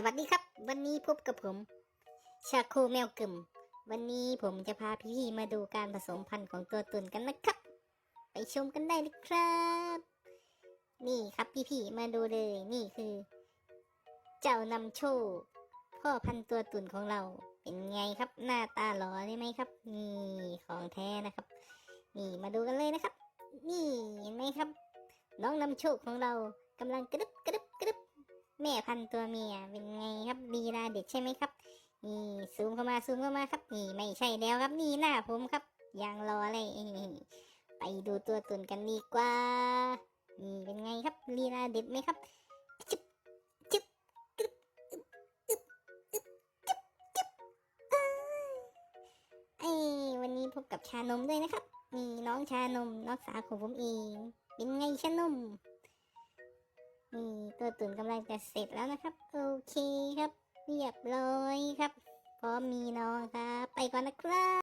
สวัสดีครับ วันนี้พบกับผม ชาโคแมวกึ่ม วันนี้ผมจะพาพี่ๆมาดูการผสมพันธุ์ของตัวตุ่นกันนะครับ ไปชมกันได้เลยครับ นี่ครับพี่ๆมาดูเลยนี่คือ เจ้านำโชคพ่อพันธุ์ตัวตุ่นของเรา เป็นไงครับหน้าตาหล่อได้ไหมครับ นี่ของแท้นะครับ นี่มาดูกันเลยนะครับ นี่เห็นไหมครับ น้องนำโชคของเรากำลังกระดึบกระดึบกระดึบ ม่พันตัวเมียเป็นไงครับลีลาเด็ดใช่ไหมครับนี่ซูมเข้ามาซูมเข้ามาครับนี่ไม่ใช่แล้วครับนี่หน้าผมครับยังรออะไรไปดูตัวตุนกันดีกว่านี่เป็นไงครับลีลาเด็ดไหมครับจึ๊บจึ๊บกรึ๊บจึ๊บจึ๊บจึ๊บจึ๊บเอ้วันนี้พบกับชานมด้วยนะครับนี่น้องชานมน้องสาวของผมเองเป็นไงชานม นี่ตัวตุ่นกำลังจะเสร็จแล้วนะครับ โอเคครับ เรียบร้อยครับ พร้อมมีน้องครับ ไปก่อนนะครับ